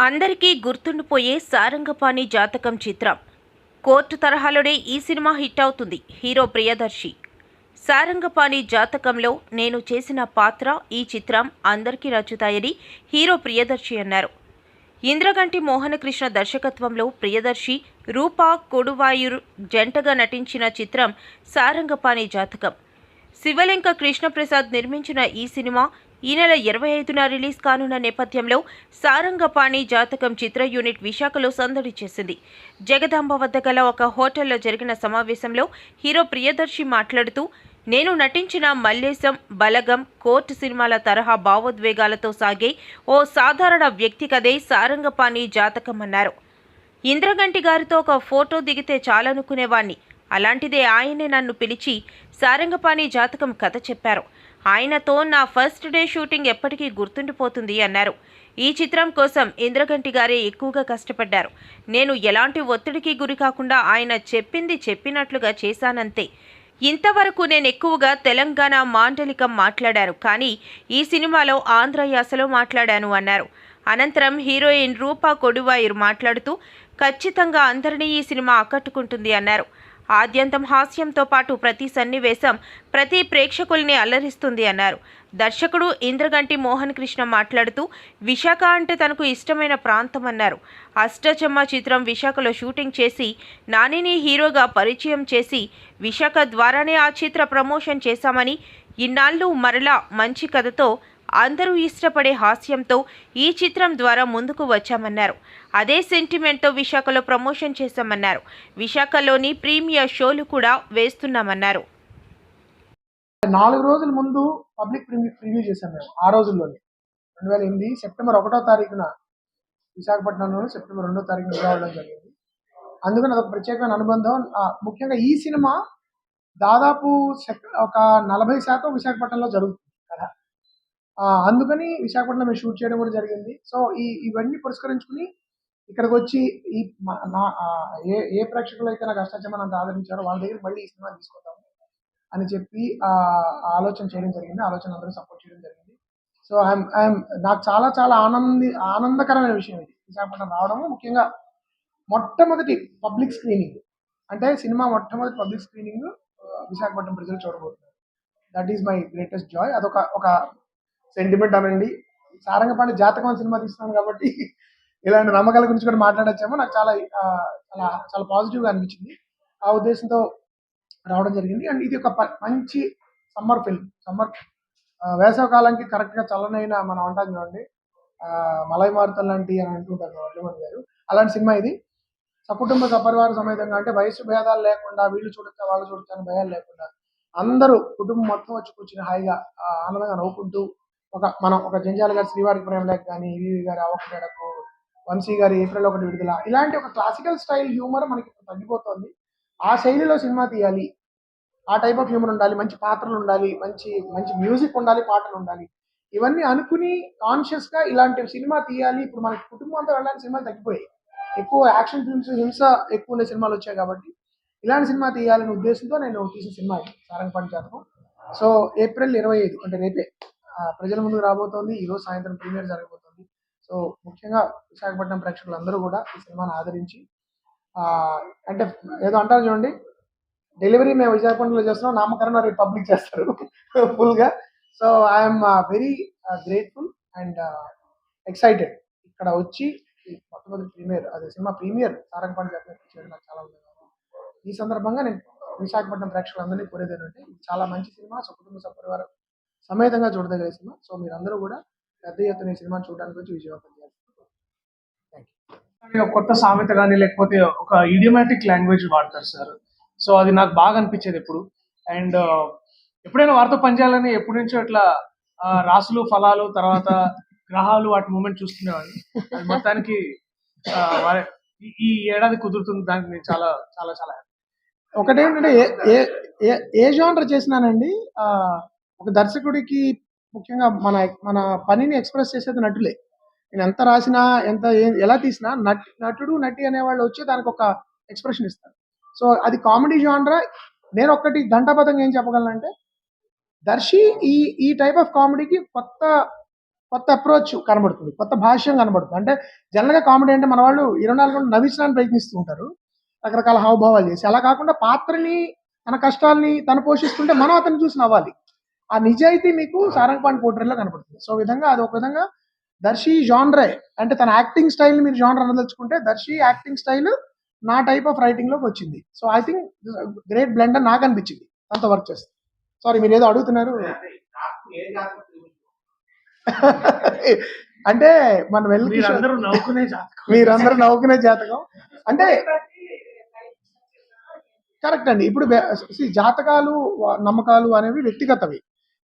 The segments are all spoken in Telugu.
అందరికీ గుర్తుండిపోయే సారంగపాణి జాతకం చిత్రం. కోర్టు తరహాలోనే ఈ సినిమా హిట్ అవుతుంది. హీరో ప్రియదర్శి. సారంగపాణి జాతకంలో నేను చేసిన పాత్ర ఈ చిత్రం అందరికీ నచ్చుతాయని హీరో ప్రియదర్శి అన్నారు. ఇంద్రగంటి మోహనకృష్ణ దర్శకత్వంలో ప్రియదర్శి రూపా కొడువాయూర్ జంటగా నటించిన చిత్రం సారంగపాణి జాతకం. శివలింక కృష్ణప్రసాద్ నిర్మించిన ఈ సినిమా ఈ నెల ఇరవై ఐదున రిలీజ్ కానున్న నేపథ్యంలో సారంగపాణి జాతకం చిత్ర యూనిట్ విశాఖలో సందడి చేసింది. జగదాంబ వద్ద గల ఒక హోటల్లో జరిగిన సమావేశంలో హీరో ప్రియదర్శి మాట్లాడుతూ నేను నటించిన మల్లేశం బలగం కోర్టు సినిమాల తరహా భావోద్వేగాలతో సాగే ఓ సాధారణ వ్యక్తి కదే సారంగపాణి జాతకం అన్నారు. ఇంద్రగంటి గారితో ఒక ఫోటో దిగితే చాలనుకునేవాణ్ణి. అలాంటిదే ఆయనే నన్ను పిలిచి సారంగపాణి జాతకం కథ చెప్పారు. ఆయనతో నా ఫస్ట్ డే షూటింగ్ ఎప్పటికీ గుర్తుండిపోతుంది అన్నారు. ఈ చిత్రం కోసం ఇంద్రగంటి గారే ఎక్కువగా కష్టపడ్డారు. నేను ఎలాంటి ఒత్తిడికి గురి కాకుండా ఆయన చెప్పింది చెప్పినట్లుగా చేశానంతే. ఇంతవరకు నేను ఎక్కువగా తెలంగాణ మాండలికం మాట్లాడాను. కానీ ఈ సినిమాలో ఆంధ్ర యాసలో మాట్లాడాను అన్నారు. అనంతరం హీరోయిన్ రూపా కొడువాయూర్ మాట్లాడుతూ ఖచ్చితంగా అందరినీ ఈ సినిమా ఆకట్టుకుంటుంది అన్నారు. ఆద్యంతం హాస్యంతో పాటు ప్రతి సన్నివేశం ప్రతి ప్రేక్షకుల్ని అల్లరిస్తుంది అన్నారు. దర్శకుడు ఇంద్రగంటి మోహన్ కృష్ణ మాట్లాడుతూ విశాఖ అంటే తనకు ఇష్టమైన ప్రాంతం అన్నారు. అష్టచమ్మ చిత్రం విశాఖలో షూటింగ్ చేసి నానిని హీరోగా పరిచయం చేసి విశాఖ ద్వారానే ఆ చిత్ర ప్రమోషన్ చేశామని ఇన్నాళ్ళు మరలా మంచి కథతో అందరూ ఇష్టపడే హాస్యంతో ఈ చిత్రం ద్వారా ముందుకు వచ్చామన్నారు. అదే సెంటిమెంట్తో విశాఖలో ప్రమోషన్ చేశామన్నారు. విశాఖలోని ప్రీమియర్ షోలు కూడా వేస్తున్నామన్నారు. నాలుగు రోజుల ముందు పబ్లిక్ ప్రివ్యూ ప్రివ్యూ చేశాం మేము ఆ రోజుల్లోనే. రెండు వేల ఎనిమిది సెప్టెంబర్ ఒకటో తారీఖున విశాఖపట్నంలోను సెప్టెంబర్ రెండో తారీఖున రావడం జరిగింది. అందుకని అదొక ప్రత్యేకమైన అనుబంధం. ముఖ్యంగా ఈ సినిమా దాదాపు ఒక నలభై శాతం విశాఖపట్నంలో జరుగుతుంది. అందుకని విశాఖపట్నంలో మేము షూట్ చేయడం కూడా జరిగింది. సో ఈ ఇవన్నీ పురస్కరించుకుని ఇక్కడికి వచ్చి ఈ నా- ఏ ఏ ప్రేక్షకులు అయితే నాకు అష్టాచమని అంత ఆదరించారో వాళ్ళ దగ్గర మళ్ళీ ఈ సినిమా తీసుకుంటాం అని చెప్పి ఆ ఆలోచన చేయడం జరిగింది. ఆలోచన అందరూ సపోర్ట్ చేయడం జరిగింది. సో ఐఎమ్ ఐఎమ్ నాకు చాలా చాలా ఆనంది ఆనందకరమైన విషయం ఇది. విశాఖపట్నం రావడము ముఖ్యంగా మొట్టమొదటి పబ్లిక్ స్క్రీనింగ్. అంటే సినిమా మొట్టమొదటి పబ్లిక్ స్క్రీనింగ్ విశాఖపట్నం ప్రజలు చూడబోతున్నారు. That is my greatest joy అదొక ఒక సెంటిమెంట్ అనండి. సారంగపాణి జాతకం సినిమా తీస్తున్నాను కాబట్టి ఇలాంటి నమ్మకాల గురించి కూడా మాట్లాడచ్చేమో. నాకు చాలా చాలా చాలా పాజిటివ్గా అనిపించింది. ఆ ఉద్దేశంతో రావడం జరిగింది. అండ్ ఇది ఒక ప- మంచి సమ్మర్ ఫిల్మ్. సమ్మర్ వేసవ కాలానికి కరెక్ట్గా చల్లనైన మనం అంటాం చూడండి. మలై మారుతల్ లాంటి అని అంటుంటారు వడ్లమణి గారు. అలాంటి సినిమా ఇది. సకుటుంబ సపరివార సమేతంగా అంటే వయసు భేదాలు లేకుండా వీళ్ళు చూడొచ్చా వాళ్ళు చూడొచ్చా అని భయాలు లేకుండా అందరూ కుటుంబం మొత్తం వచ్చి కూర్చుని హాయిగా ఆనందంగా నవ్వుకుంటూ ఒక మనం ఒక జంజాల గారి శ్రీవారి ప్రేమ లేక కానీ ఈవి గారి అవకడకు వంశీ గారి ఏప్రిల్ ఒకటి విడుదల ఇలాంటి ఒక క్లాసికల్ స్టైల్ హ్యూమర్ మనకి తగ్గిపోతుంది. ఆ శైలిలో సినిమా తీయాలి. ఆ టైప్ ఆఫ్ హ్యూమర్ ఉండాలి. మంచి పాత్రలు ఉండాలి. మంచి మంచి మ్యూజిక్ ఉండాలి. పాటలు ఉండాలి. ఇవన్నీ అనుకుని కాన్షియస్గా ఇలాంటి సినిమా తీయాలి. ఇప్పుడు మనకి కుటుంబం అంతా వెళ్ళడానికి సినిమాలు తగ్గిపోయాయి. ఎక్కువ యాక్షన్ ఫిల్మ్స్ హింస ఎక్కువ ఉండే సినిమాలు వచ్చాయి కాబట్టి ఇలాంటి సినిమా తీయాలనే ఉద్దేశంతో నేను తీసిన సినిమా ఇది సారంగపాణి జాతకం. సో ఏప్రిల్ ఇరవై ఐదు అంటే రేపే. ప్రజల ముందుకు రాబోతోంది. ఈ రోజు సాయంత్రం ప్రీమియర్ జరగబోతోంది. సో ముఖ్యంగా విశాఖపట్నం ప్రేక్షకులందరూ కూడా ఈ సినిమాను ఆదరించి అంటే ఏదో అంటారు చూడండి డెలివరీ మేము విశాఖపట్నంలో చేస్తున్నాం నామకరణం రేపు పబ్లిక్ చేస్తారు. ఫుల్గా so I'm very grateful and excited. ఇక్కడ వచ్చి మొట్టమొదటి ప్రీమియర్ అదే సినిమా ప్రీమియర్ సారంగపాణి జాతర చేయడం నాకు చాలా ఉంది. ఈ సందర్భంగా నేను విశాఖపట్నం ప్రేక్షకులందరినీ కోరేది ఏంటంటే చాలా మంచి సినిమా సుకుటుంబ సపరివారం సమేతంగా చూడదగిన సినిమా. సో మీరందరూ కూడా పెద్ద ఎత్తున ఈ సినిమాని చూడడానికి వచ్చి విజయవంతం ఒక కొత్త సామెత కానీ లేకపోతే ఒక ఇడియమాటిక్ లాంగ్వేజ్ వాడతారు సార్. సో అది నాకు బాగా అనిపించేది ఎప్పుడు అండ్ ఎప్పుడైనా వారితో పనిచేయాలని ఎప్పటి నుంచో ఇట్లా రాసులు ఫలాలు తర్వాత గ్రహాలు వాటి మూమెంట్ చూసుకునేవాడిని అది మొత్తానికి ఈ- ఏడాది కుదురుతుంది దానికి నేను చాలా చాలా చాలా happy. ఒకటి ఏంటంటే ఏ ఏ ఏ- జానర్ చేసినానండి? ఒక దర్శకుడికి ముఖ్యంగా మన మన పనిని ఎక్స్ప్రెస్ చేసేది నటులే. నేను ఎంత రాసినా ఎంత ఎలా తీసినా నట్ నటుడు నటి అనేవాళ్ళు వచ్చి దానికి ఒక ఎక్స్ప్రెషన్ ఇస్తారు. సో అది కామెడీ జాన్రా. నేను ఒక్కటి ఘంటాపథంగా ఏం చెప్పగలనంటే దర్శి ఈ ఈ టైప్ ఆఫ్ కామెడీకి కొత్త కొత్త అప్రోచ్ కనబడుతుంది కొత్త భాష్యం కనబడుతుంది. అంటే జనరల్గా కామెడీ అంటే మన వాళ్ళు ఇరవై నాలుగు గంటలు నవ్వించడానికి ప్రయత్నిస్తూ ఉంటారు. రకరకాల హావభావాలు చేసి. అలా కాకుండా పాత్రని తన కష్టాల్ని తను పోషిస్తుంటే మనం అతన్ని చూసి నవ్వాలి. ఆ నిజాయితీ మీకు సారంగపాణి పోట్రేలో కనపడుతుంది. సో విధంగా అది ఒక విధంగా దర్శి జాన్రే అంటే తన యాక్టింగ్ స్టైల్ మీరు జాన్ర అనదలుచుకుంటే దర్శి యాక్టింగ్ స్టైల్ నా టైప్ ఆఫ్ రైటింగ్లోకి వచ్చింది. So I think great blend అని నాకు అనిపించింది. అంత వర్క్ చేస్తుంది సారీ మీరు ఏదో అడుగుతున్నారు. అంటే మన వెళ్ళి మీరందరూ నవ్వుకునే జాతకం. మీరందరూ నవ్వుకునే జాతకం. అంటే కరెక్ట్ అండి. ఇప్పుడు జాతకాలు నమ్మకాలు అనేవి వ్యక్తిగతవి.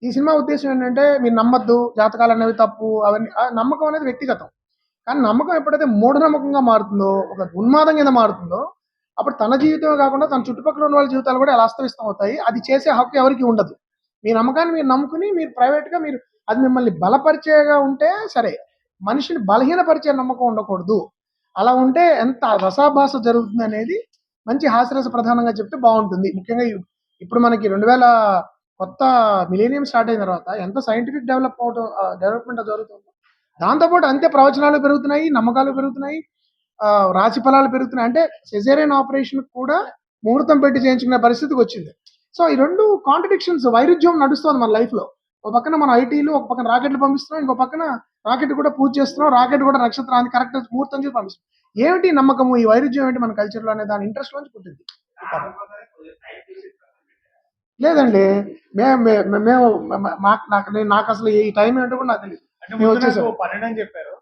ఈ సినిమా ఉద్దేశం ఏంటంటే మీరు నమ్మద్దు జాతకాలు అనేవి తప్పు అవన్నీ ఆ నమ్మకం అనేది వ్యక్తిగతం. కానీ నమ్మకం ఎప్పుడైతే మూఢనమ్మకంగా మారుతుందో ఒక ఉన్మాదం కింద మారుతుందో అప్పుడు తన జీవితమే కాకుండా తన చుట్టుపక్కల ఉన్న వాళ్ళ జీవితాలు కూడా ఎలా అస్తవ్యస్తం అవుతాయి. అది చేసే హక్కు ఎవరికి ఉండదు. మీ నమ్మకాన్ని మీరు నమ్ముకుని మీరు ప్రైవేట్గా మీరు అది మిమ్మల్ని బలపరిచేగా ఉంటే సరే మనిషిని బలహీనపరిచే నమ్మకం ఉండకూడదు. అలా ఉంటే ఎంత రసాభాస జరుగుతుంది అనేది మంచి హాస్యరస ప్రధానంగా చెప్తే బాగుంటుంది. ముఖ్యంగా ఇప్పుడు మనకి రెండు వేల కొత్త మిలేనియం స్టార్ట్ అయిన తర్వాత ఎంత సైంటిఫిక్ డెవలప్ అవటం డెవలప్మెంట్ జరుగుతుందో. దాంతోపాటు అంతే ప్రవచనాలు పెరుగుతున్నాయి నమ్మకాలు పెరుగుతున్నాయి రాశి ఫలాలు పెరుగుతున్నాయి. అంటే సెజేరియన్ ఆపరేషన్ కూడా ముహూర్తం పెట్టి చేయించుకునే పరిస్థితికి వచ్చింది. సో ఈ రెండు కాంట్రడిక్షన్స్ వైరుధ్యం నడుస్తుంది మన లైఫ్లో ఒక పక్కన మన ఐటీలు ఒక పక్కన రాకెట్లు పంపిస్తున్నాం ఇంకో పక్కన రాకెట్ కూడా పూజ చేస్తున్నాం రాకెట్ కూడా నక్షత్రాన్ని కరెక్ట్ ముహూర్తం చేసి పంపిస్తున్నాం. ఏమిటి నమ్మకము ఈ వైరుధ్యం ఏంటి మన కల్చర్లో అనే దాని ఇంట్రెస్ట్ నుంచి పుట్టింది? లేదండి. మేము మేము నాకు నాకు అసలు ఈ టైం ఏంటో కూడా నాకు తెలియదు అంటే మేము వచ్చేసాం. పన్నెండు అని చెప్పారు.